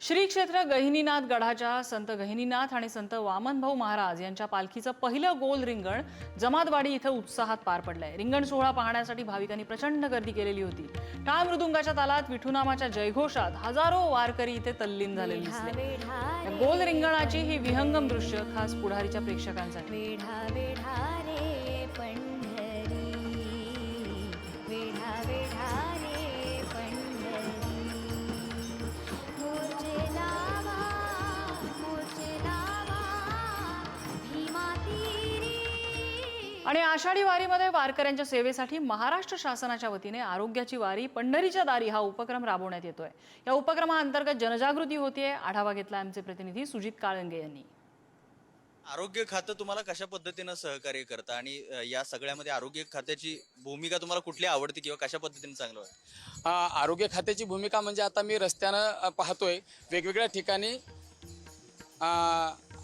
श्री क्षेत्र गहिनीनाथ गडाच्या संत गहिनीनाथ आणि संत वामनभाऊ महाराज यांच्या पालखीचं पहिलं गोल रिंगण जमातवाडी इथं उत्साहात पार पडलंय. रिंगण सोहळा पाहण्यासाठी भाविकांनी प्रचंड गर्दी केलेली होती. टाळ मृदुंगाच्या तालात विठुनामाच्या जयघोषात हजारो वारकरी इथे तल्लीन झालेले दिसले. गोल रिंगणाची ही विहंगम दृश्य खास पुढारीच्या प्रेक्षकांसाठी. आणि आषाढी वारीमध्ये वारकऱ्यांच्या सेवेसाठी महाराष्ट्र शासनाच्या वतीने आरोग्याची वारी पंढरीच्या दारी हा उपक्रम राबवण्यात येतोय. या उपक्रमाअंतर्गत जनजागृती होतीये आढावा घेतला आमचे प्रतिनिधी सुजित काळंगे यांनी. आरोग्य खातं तुम्हाला कशा पद्धतीनं सहकार्य करतं? आणि या सगळ्यामध्ये आरोग्य खात्याची भूमिका तुम्हाला कुठली आवडते किंवा कशा पद्धतीने चांगलं वाटतं? आ, आरोग्य खात्याची भूमिका म्हणजे आता मी रस्त्यानं पाहतोय. वेगवेगळ्या ठिकाणी आ,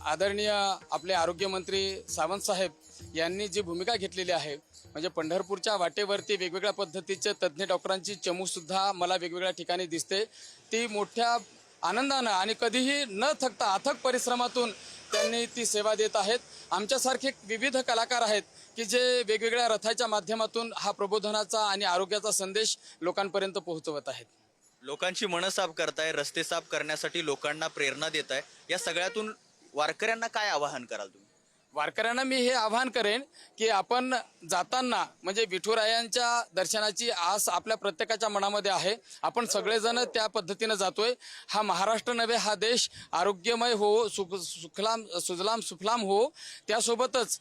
आदरणीय आपले आरोग्यमंत्री सावंत साहेब यांनी जी भूमिका घेतलेली आहे म्हणजे पंढरपूरच्या वाटेवरती वेगवेगळ्या पद्धतीचे तज्ज्ञ डॉक्टरांची चमूसुद्धा मला वेगवेगळ्या ठिकाणी दिसते. ती मोठ्या आनंदानं आणि कधीही न थकता अथक परिश्रमातून त्यांनी ती सेवा देत आहेत. आमच्यासारखे विविध कलाकार आहेत की जे वेगवेगळ्या रथाच्या माध्यमातून हा प्रबोधनाचा आणि आरोग्याचा संदेश लोकांपर्यंत पोहोचवत आहेत. लोकांची मनं साफ करताय रस्ते साफ करण्यासाठी लोकांना प्रेरणा देत आहे या सगळ्यातून वारकऱ्यांना काय आवाहन कराल तुम्ही? वारकऱ्यांना मी हे आवाहन करेन की आपण जाताना म्हणजे विठुरायांच्या दर्शनाची आस आपल्या प्रत्येकाच्या मनामध्ये आहे. आपण सगळेजण त्या पद्धतीनं जातोय. हा महाराष्ट्र नव्हे हा देश आरोग्यमय हो सुख सुखलाम सुजलाम सुफलाम हो. त्यासोबतच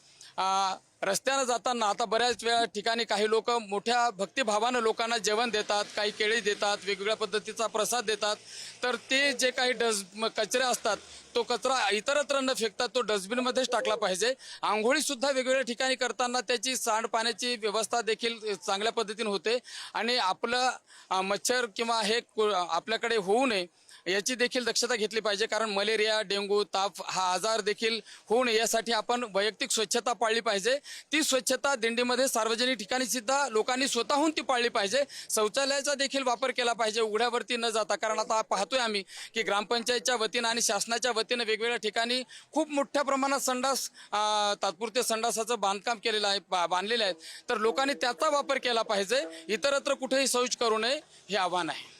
रस्त्यानं जाताना आता बऱ्याच वेळा ठिकाणी काही लोक मोठ्या भक्तिभावानं लोकांना जेवण देतात काही केळी देतात वेगवेगळ्या पद्धतीचा प्रसाद देतात. तर ते जे काही डस कचरे असतात तो कचरा इतरत्र न फेकता तो डस्टबिनमध्येच टाकला पाहिजे. आंघोळीसुद्धा वेगवेगळ्या ठिकाणी करताना त्याची सांडपाण्याची व्यवस्था देखील चांगल्या पद्धतीने होते. आणि आपलं मच्छर किंवा हे आपल्याकडे होऊ नये याची देखील दक्षता घेतली पाहिजे कारण मलेरिया डेंग्यू ताप हा आजार देखील होऊ नये यासाठी आपण वैयक्तिक स्वच्छता पाळली पाहिजे. ती स्वच्छता दिंडीमध्ये सार्वजनिक ठिकाणी सुद्धा लोकांनी स्वतःहून ती पाळली पाहिजे. शौचालयाचा देखील वापर केला पाहिजे उघड्यावरती न जाता. कारण आता पाहतोय आम्ही की ग्रामपंचायतच्या वतीनं आणि शासनाच्या वतीनं वेगवेगळ्या ठिकाणी खूप मोठ्या प्रमाणात संडास तात्पुरत्या तात्पुरते संडासाचं बांधकाम केलेलं आहे बा- बांधलेले आहेत तर लोकांनी त्याचा वापर केला पाहिजे. इतरत्र कुठेही शौच करू नये हे आव्हान आहे.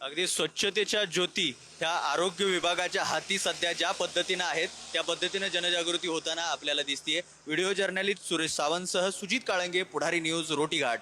अगदी स्वच्छतेच्या ज्योती ह्या आरोग्य विभागाच्या हाती सध्या ज्या पद्धतीनं आहेत त्या पद्धतीनं जनजागृती होताना आपल्याला दिसतीये. व्हिडिओ जर्नलिस्ट सुरेश सावंतसह सुजित काळंगे पुढारी न्यूज रोटीघाट.